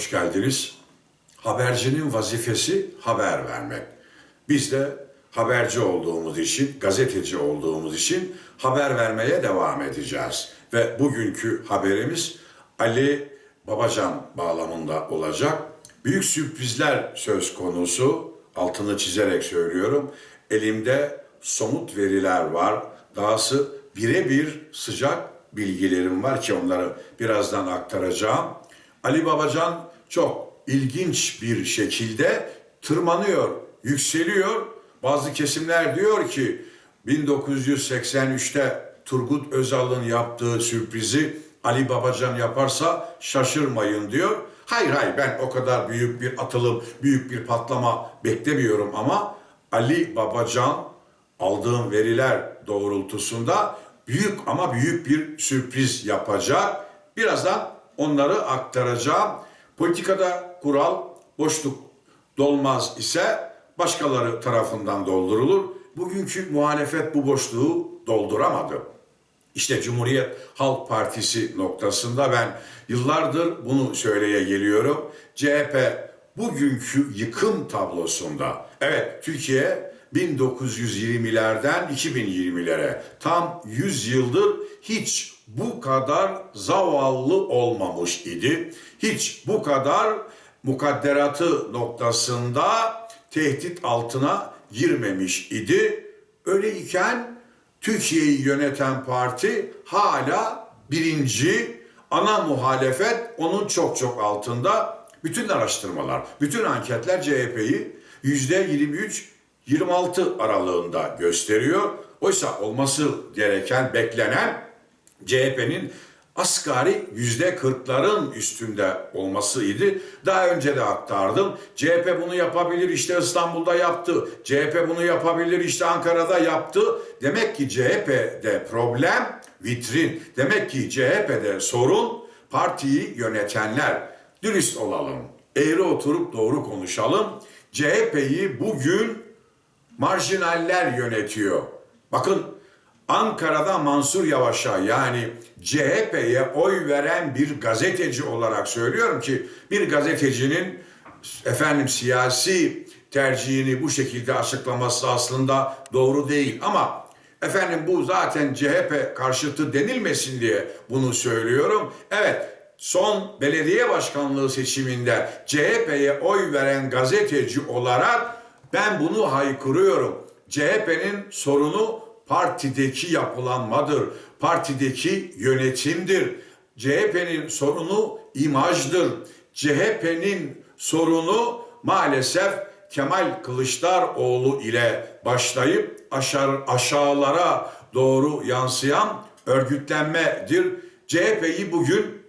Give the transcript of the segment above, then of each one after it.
hoş geldiniz. Habercinin vazifesi haber vermek. Biz de haberci olduğumuz için, gazeteci olduğumuz için haber vermeye devam edeceğiz. Ve bugünkü haberimiz Ali Babacan bağlamında olacak. Büyük sürprizler söz konusu. Altını çizerek söylüyorum. Elimde somut veriler var. Dahası birebir sıcak bilgilerim var ki onları birazdan aktaracağım. Ali Babacan çok ilginç bir şekilde tırmanıyor, yükseliyor. Bazı kesimler diyor ki 1983'te Turgut Özal'ın yaptığı sürprizi Ali Babacan yaparsa şaşırmayın diyor. Hayır hayır ben o kadar büyük bir atılım, büyük bir patlama beklemiyorum ama Ali Babacan aldığım veriler doğrultusunda büyük ama büyük bir sürpriz yapacak. Birazdan onları aktaracağım. Politikada kural boşluk dolmaz ise başkaları tarafından doldurulur. Bugünkü muhalefet bu boşluğu dolduramadı. İşte Cumhuriyet Halk Partisi noktasında ben yıllardır bunu söyleye geliyorum. CHP bugünkü yıkım tablosunda, evet Türkiye 1920'lerden 2020'lere tam 100 yıldır hiç bu kadar zavallı olmamış idi. Hiç bu kadar mukadderatı noktasında tehdit altına girmemiş idi. Öyleyken Türkiye'yi yöneten parti hala birinci, ana muhalefet onun çok çok altında. Bütün araştırmalar, bütün anketler CHP'yi yüzde 23-26 aralığında gösteriyor. Oysa olması gereken, beklenen CHP'nin asgari yüzde kırkların üstünde olmasıydı. Daha önce de aktardım. CHP bunu yapabilir işte İstanbul'da yaptı. CHP bunu yapabilir işte Ankara'da yaptı. Demek ki CHP'de problem vitrin. Demek ki CHP'de sorun partiyi yönetenler. Dürüst olalım. Eğri oturup doğru konuşalım. CHP'yi bugün marjinaller yönetiyor. Bakın Ankara'da Mansur Yavaş'a yani CHP'ye oy veren bir gazeteci olarak söylüyorum ki bir gazetecinin efendim siyasi tercihini bu şekilde açıklaması aslında doğru değil ama efendim bu zaten CHP karşıtı denilmesin diye bunu söylüyorum. Evet son belediye başkanlığı seçiminde CHP'ye oy veren gazeteci olarak ben bunu haykırıyorum. CHP'nin sorunu partideki yapılanmadır, partideki yönetimdir. CHP'nin sorunu imajdır. CHP'nin sorunu maalesef Kemal Kılıçdaroğlu ile başlayıp aşağı, aşağılara doğru yansıyan örgütlenmedir. CHP'yi bugün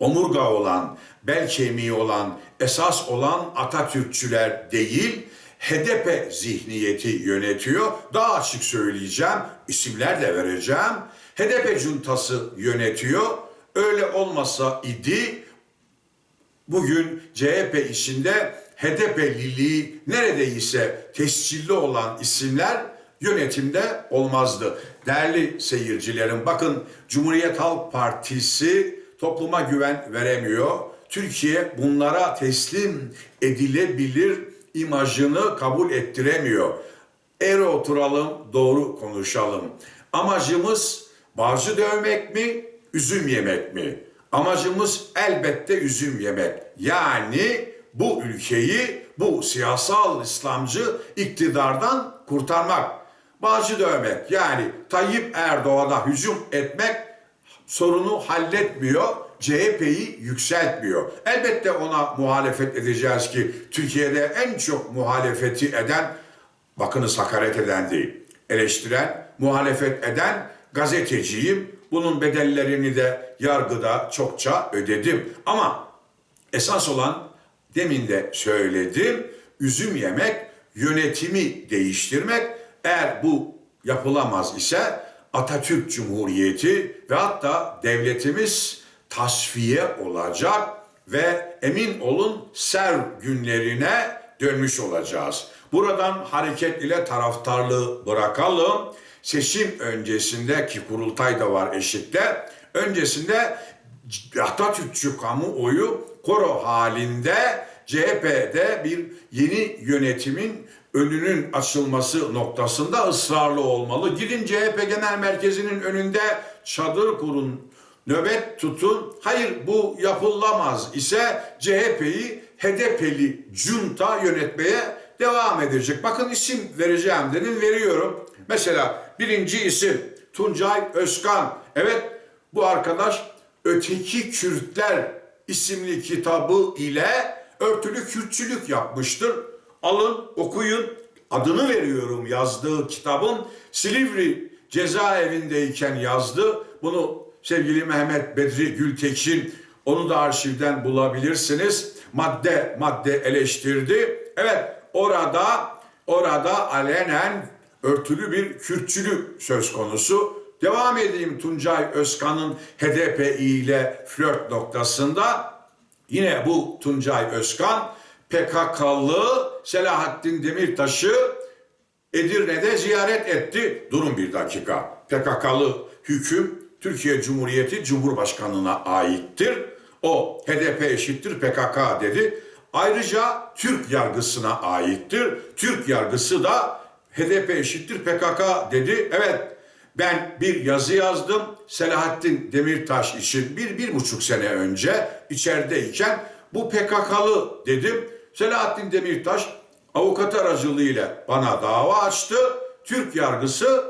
omurga olan, bel kemiği olan, esas olan Atatürkçüler değil, HDP zihniyeti yönetiyor. Daha açık söyleyeceğim, isimler de vereceğim. HDP cuntası yönetiyor. Öyle olmasa idi bugün CHP içinde HDP'liliği neredeyse tescilli olan isimler yönetimde olmazdı. Değerli seyircilerim bakın Cumhuriyet Halk Partisi topluma güven veremiyor. Türkiye bunlara teslim edilebilir imajını kabul ettiremiyor. Eğri oturalım, doğru konuşalım. Amacımız barcı dövmek mi, üzüm yemek mi? Amacımız elbette üzüm yemek. Yani bu ülkeyi bu siyasal İslamcı iktidardan kurtarmak. Bağcı dövmek yani Tayyip Erdoğan'a hücum etmek sorunu halletmiyor. CHP'yi yükseltmiyor. Elbette ona muhalefet edeceğiz ki Türkiye'de en çok muhalefeti eden, bakınız hakaret eden değil, eleştiren, muhalefet eden gazeteciyim. Bunun bedellerini de yargıda çokça ödedim. Ama esas olan demin de söyledim, üzüm yemek, yönetimi değiştirmek. Eğer bu yapılamaz ise Atatürk Cumhuriyeti ve hatta devletimiz tasfiye olacak ve emin olun ser günlerine dönmüş olacağız. Buradan hareket ile taraftarlığı bırakalım. Seçim öncesinde ki kurultay da var eşitte. Öncesinde Atatürkçü kamuoyu koro halinde CHP'de bir yeni yönetimin önünün açılması noktasında ısrarlı olmalı. Gidin CHP Genel Merkezi'nin önünde çadır kurun, nöbet tutun. Hayır bu yapılamaz ise CHP'yi HDP'li junta yönetmeye devam edecek. Bakın isim vereceğim dedim veriyorum. Mesela birinci isim Tuncay Özkan. Evet bu arkadaş Öteki Kürtler isimli kitabı ile örtülü Kürtçülük yapmıştır. Alın okuyun adını veriyorum yazdığı kitabın Silivri cezaevindeyken yazdı. Bunu sevgili Mehmet Bedri Gültekin onu da arşivden bulabilirsiniz. Madde madde eleştirdi. Evet orada orada alenen örtülü bir Kürtçülük söz konusu. Devam edeyim Tuncay Özkan'ın HDP ile flört noktasında. Yine bu Tuncay Özkan PKK'lı Selahattin Demirtaş'ı Edirne'de ziyaret etti. Durun bir dakika. PKK'lı hüküm Türkiye Cumhuriyeti Cumhurbaşkanı'na aittir. O HDP eşittir PKK dedi. Ayrıca Türk yargısına aittir. Türk yargısı da HDP eşittir PKK dedi. Evet ben bir yazı yazdım Selahattin Demirtaş için bir, bir buçuk sene önce içerideyken bu PKK'lı dedim. Selahattin Demirtaş avukat aracılığıyla bana dava açtı. Türk yargısı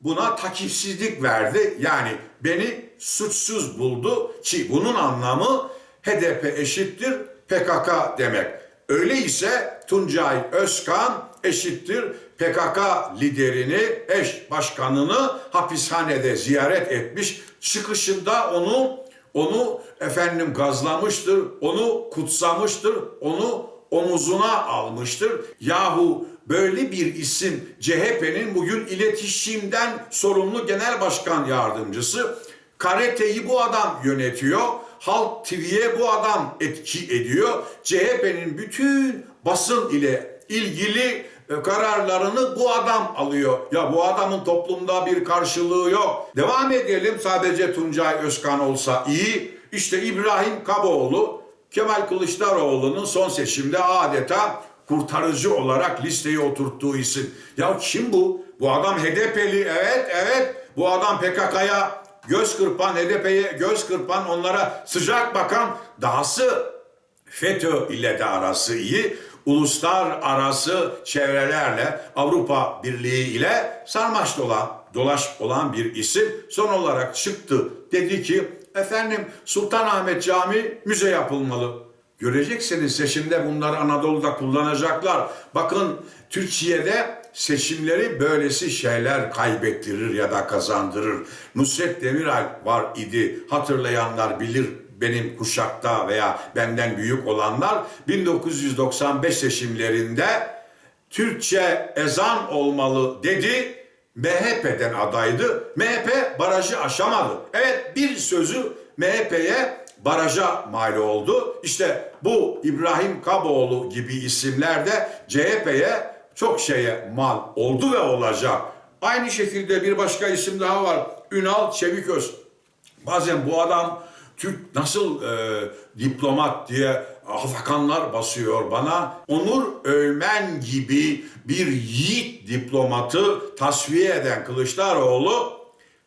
buna takipsizlik verdi. Yani beni suçsuz buldu ki bunun anlamı HDP eşittir PKK demek. Öyleyse Tuncay Özkan eşittir PKK liderini, eş başkanını hapishanede ziyaret etmiş. Çıkışında onu onu efendim gazlamıştır, onu kutsamıştır, onu omuzuna almıştır. Yahu böyle bir isim CHP'nin bugün iletişimden sorumlu genel başkan yardımcısı. Karete'yi bu adam yönetiyor. Halk TV'ye bu adam etki ediyor. CHP'nin bütün basın ile ilgili e, kararlarını bu adam alıyor. Ya bu adamın toplumda bir karşılığı yok. Devam edelim sadece Tuncay Özkan olsa iyi. İşte İbrahim Kaboğlu Kemal Kılıçdaroğlu'nun son seçimde adeta kurtarıcı olarak listeye oturttuğu isim. Ya kim bu? Bu adam HDP'li evet evet. Bu adam PKK'ya göz kırpan, HDP'ye göz kırpan, onlara sıcak bakan dahası FETÖ ile de arası iyi. Uluslararası çevrelerle Avrupa Birliği ile sarmaş dolan, dolaş olan bir isim son olarak çıktı. Dedi ki efendim Sultanahmet Camii müze yapılmalı. Göreceksiniz seçimde bunları Anadolu'da kullanacaklar. Bakın Türkiye'de seçimleri böylesi şeyler kaybettirir ya da kazandırır. Nusret Demiral var idi. Hatırlayanlar bilir benim kuşakta veya benden büyük olanlar 1995 seçimlerinde Türkçe ezan olmalı dedi. MHP'den adaydı. MHP barajı aşamadı. Evet bir sözü MHP'ye baraja mal oldu. İşte bu İbrahim Kaboğlu gibi isimler de CHP'ye çok şeye mal oldu ve olacak. Aynı şekilde bir başka isim daha var. Ünal Çeviköz. Bazen bu adam Türk nasıl e, diplomat diye afakanlar basıyor bana. Onur Öymen gibi bir yiğit diplomatı tasfiye eden Kılıçdaroğlu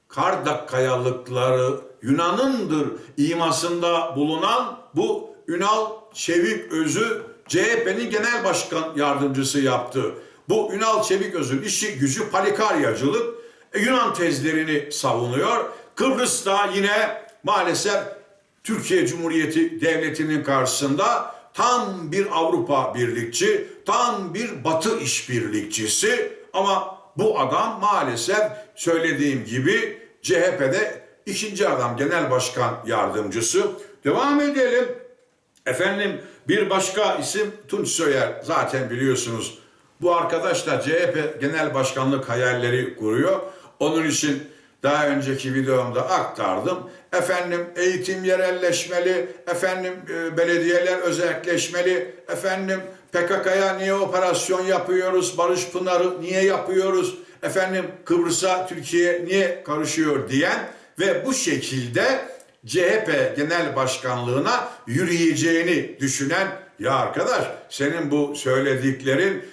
Kardak kayalıkları Yunan'ındır imasında bulunan bu Ünal Çevik Özü CHP'nin genel başkan yardımcısı yaptı. Bu Ünal Çevik Öz'ün işi gücü palikaryacılık e, Yunan tezlerini savunuyor. Kıbrıs'ta yine maalesef Türkiye Cumhuriyeti Devleti'nin karşısında tam bir Avrupa birlikçi, tam bir Batı işbirlikçisi ama bu adam maalesef söylediğim gibi CHP'de ikinci adam genel başkan yardımcısı. Devam edelim. Efendim bir başka isim Tunç Söyer zaten biliyorsunuz. Bu arkadaş da CHP genel başkanlık hayalleri kuruyor. Onun için daha önceki videomda aktardım. Efendim eğitim yerelleşmeli, efendim e, belediyeler özelleşmeli, efendim PKK'ya niye operasyon yapıyoruz, Barış Pınar'ı niye yapıyoruz, efendim Kıbrıs'a Türkiye niye karışıyor diyen ve bu şekilde CHP Genel Başkanlığına yürüyeceğini düşünen ya arkadaş senin bu söylediklerin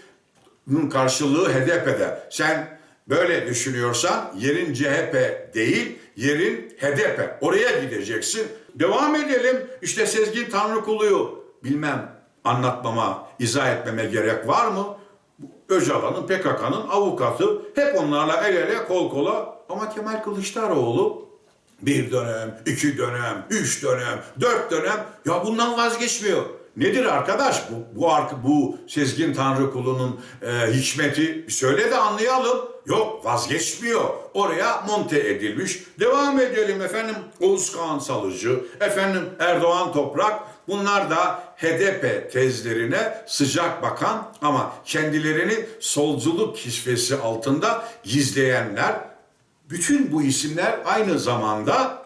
karşılığı HDP'de. Sen böyle düşünüyorsan yerin CHP değil, yerin HDP. Oraya gideceksin. Devam edelim. İşte Sezgin Tanrıkulu'yu bilmem anlatmama, izah etmeme gerek var mı? Öcalan'ın, PKK'nın avukatı hep onlarla el ele kol kola ama Kemal Kılıçdaroğlu bir dönem, iki dönem, üç dönem, dört dönem ya bundan vazgeçmiyor. Nedir arkadaş bu bu bu Sezgin Tanrıkulu'nun e, hikmeti Bir söyle de anlayalım. Yok vazgeçmiyor. Oraya monte edilmiş. Devam edelim efendim Oğuz Kağan Salıcı, efendim Erdoğan Toprak. Bunlar da HDP tezlerine sıcak bakan ama kendilerini solculuk kisvesi altında gizleyenler bütün bu isimler aynı zamanda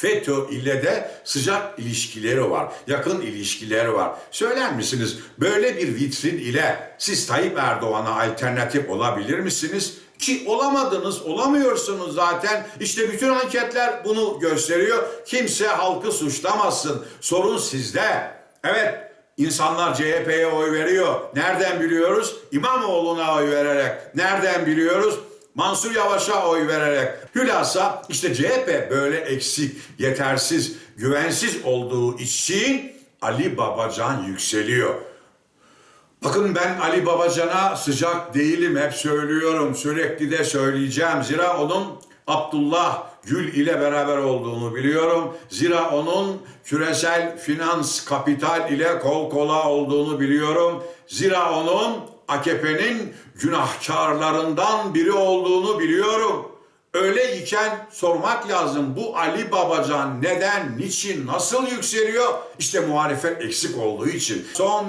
FETÖ ile de sıcak ilişkileri var, yakın ilişkileri var. Söyler misiniz böyle bir vitrin ile siz Tayyip Erdoğan'a alternatif olabilir misiniz? Ki olamadınız, olamıyorsunuz zaten. İşte bütün anketler bunu gösteriyor. Kimse halkı suçlamasın. Sorun sizde. Evet, İnsanlar CHP'ye oy veriyor. Nereden biliyoruz? İmamoğlu'na oy vererek. Nereden biliyoruz? Mansur Yavaş'a oy vererek. Hülasa işte CHP böyle eksik, yetersiz, güvensiz olduğu için Ali Babacan yükseliyor. Bakın ben Ali Babacan'a sıcak değilim hep söylüyorum sürekli de söyleyeceğim. Zira onun Abdullah Gül ile beraber olduğunu biliyorum. Zira onun küresel finans kapital ile kol kola olduğunu biliyorum. Zira onun AKP'nin günahkarlarından biri olduğunu biliyorum. Öyle iken sormak lazım bu Ali Babacan neden, niçin, nasıl yükseliyor? İşte muhalefet eksik olduğu için. Son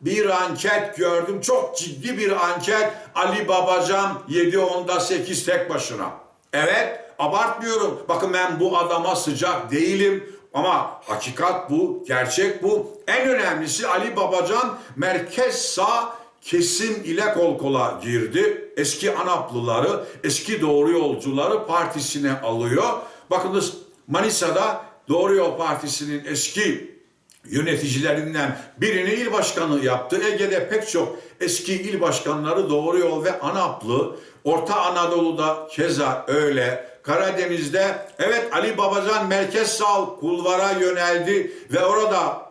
bir anket gördüm. Çok ciddi bir anket. Ali Babacan 7 onda 8 tek başına. Evet abartmıyorum. Bakın ben bu adama sıcak değilim. Ama hakikat bu, gerçek bu. En önemlisi Ali Babacan merkez sağ kesim ile kol kola girdi. Eski Anaplıları, eski Doğru Yolcuları partisine alıyor. Bakınız Manisa'da Doğru Yol Partisi'nin eski yöneticilerinden birini il başkanı yaptı. Ege'de pek çok eski il başkanları Doğru Yol ve Anaplı. Orta Anadolu'da keza öyle. Karadeniz'de evet Ali Babacan merkez sağ kulvara yöneldi ve orada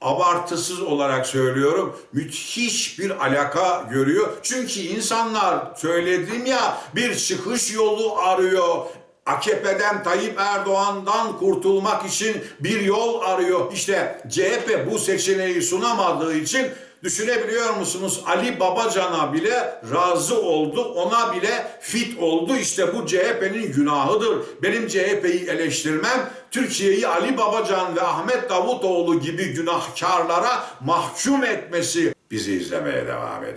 abartısız olarak söylüyorum müthiş bir alaka görüyor. Çünkü insanlar söyledim ya bir çıkış yolu arıyor. AKP'den Tayyip Erdoğan'dan kurtulmak için bir yol arıyor. İşte CHP bu seçeneği sunamadığı için düşünebiliyor musunuz? Ali Babacan'a bile razı oldu. Ona bile fit oldu. İşte bu CHP'nin günahıdır. Benim CHP'yi eleştirmem Türkiye'yi Ali Babacan ve Ahmet Davutoğlu gibi günahkarlara mahkum etmesi. Bizi izlemeye devam edin.